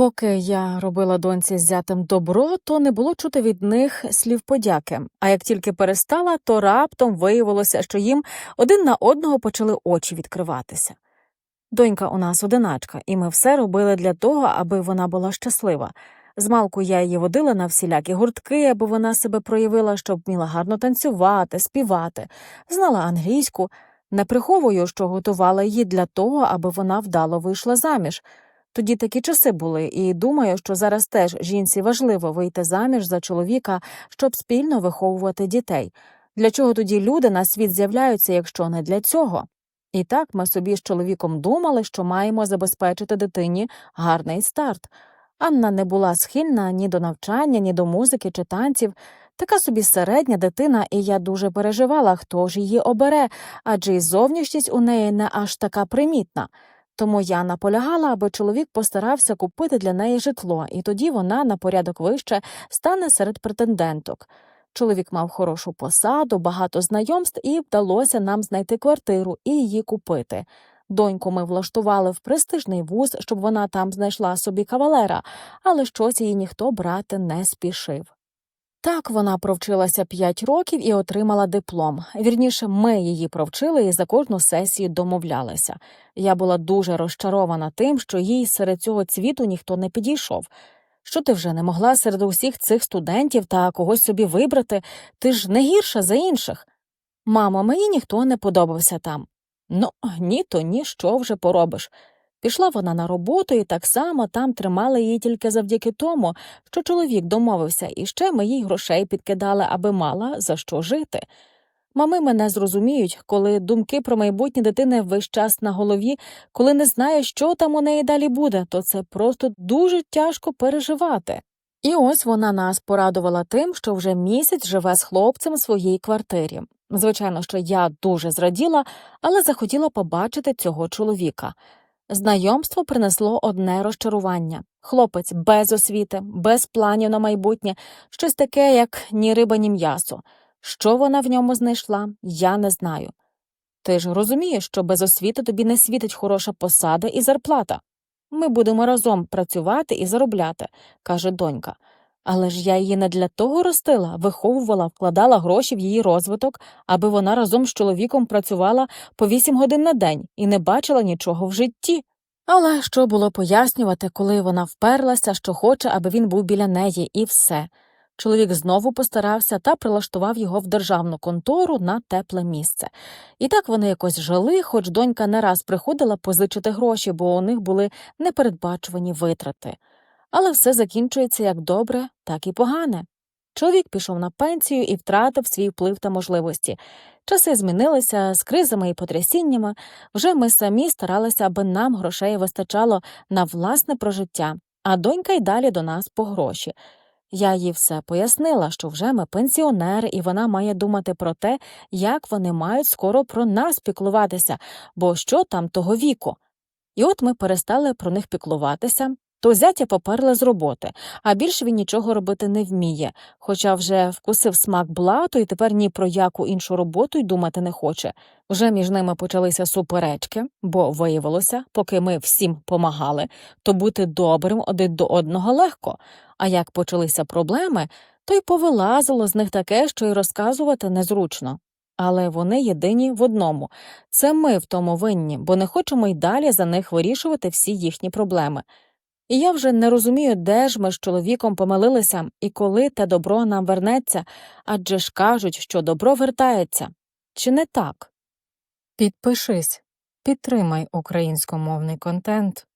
Поки я робила доньці з зятем добро, то не було чути від них слів подяки. А як тільки перестала, то раптом виявилося, що їм один на одного почали очі відкриватися. Донька у нас одиначка, і ми все робили для того, аби вона була щаслива. Змалку я її водила на всілякі гуртки, аби вона себе проявила, щоб вміла гарно танцювати, співати, знала англійську. Не приховую, що готувала її для того, аби вона вдало вийшла заміж. Тоді такі часи були, і думаю, що зараз теж жінці важливо вийти заміж за чоловіка, щоб спільно виховувати дітей. Для чого тоді люди на світ з'являються, якщо не для цього? І так ми собі з чоловіком думали, що маємо забезпечити дитині гарний старт. Анна не була схильна ні до навчання, ні до музики чи танців. Така собі середня дитина, і я дуже переживала, хто ж її обере, адже й зовнішність у неї не аж така примітна. Тому я наполягала, аби чоловік постарався купити для неї житло, і тоді вона на порядок вище стане серед претенденток. Чоловік мав хорошу посаду, багато знайомств, і вдалося нам знайти квартиру і її купити. Доньку ми влаштували в престижний вуз, щоб вона там знайшла собі кавалера, але щось її ніхто брати не спішив. Так вона провчилася п'ять років і отримала диплом. Вірніше, ми її провчили і за кожну сесію домовлялися. Я була дуже розчарована тим, що їй серед цього цвіту ніхто не підійшов. Що ти вже не могла серед усіх цих студентів та когось собі вибрати? Ти ж не гірша за інших. Мамо, мені ніхто не подобався там. Ну, ні, то ні, що вже поробиш. Пішла вона на роботу і так само там тримали її тільки завдяки тому, що чоловік домовився, і ще ми їй грошей підкидали, аби мала за що жити. Мами мене зрозуміють, коли думки про майбутнє дитини весь час на голові, коли не знає, що там у неї далі буде, то це просто дуже тяжко переживати. І ось вона нас порадувала тим, що вже місяць живе з хлопцем у своїй квартирі. Звичайно, що я дуже зраділа, але захотіла побачити цього чоловіка. Знайомство принесло одне розчарування хлопець без освіти, без планів на майбутнє, щось таке, як ні риба, ні м'ясо. Що вона в ньому знайшла, я не знаю. Ти ж розумієш, що без освіти тобі не світить хороша посада і зарплата. Ми будемо разом працювати і заробляти, каже донька. Але ж я її не для того ростила, виховувала, вкладала гроші в її розвиток, аби вона разом з чоловіком працювала по вісім годин на день і не бачила нічого в житті. Але що було пояснювати, коли вона вперлася, що хоче, аби він був біля неї, і все. Чоловік знову постарався та прилаштував його в державну контору на тепле місце. І так вони якось жили, хоч донька не раз приходила позичити гроші, бо у них були непередбачувані витрати. Але все закінчується як добре, так і погане. Чоловік пішов на пенсію і втратив свій вплив та можливості. Часи змінилися з кризами і потрясіннями. Вже ми самі старалися, аби нам грошей вистачало на власне прожиття, а донька й далі до нас по гроші. Я їй все пояснила, що вже ми пенсіонери, і вона має думати про те, як вони мають скоро про нас піклуватися, бо що там того віку. І от ми перестали про них піклуватися, то зятя поперли з роботи, а більше він нічого робити не вміє, хоча вже вкусив смак блату і тепер ні про яку іншу роботу й думати не хоче. Вже між ними почалися суперечки, бо виявилося, поки ми всім помагали, то бути добрим один до одного легко. А як почалися проблеми, то й повилазило з них таке, що й розказувати незручно. Але вони єдині в одному це ми в тому винні, бо не хочемо й далі за них вирішувати всі їхні проблеми. І я вже не розумію, де ж ми з чоловіком помилилися і коли те добро нам вернеться, адже ж кажуть, що добро вертається. Чи не так? Підпишись, підтримай українськомовний контент.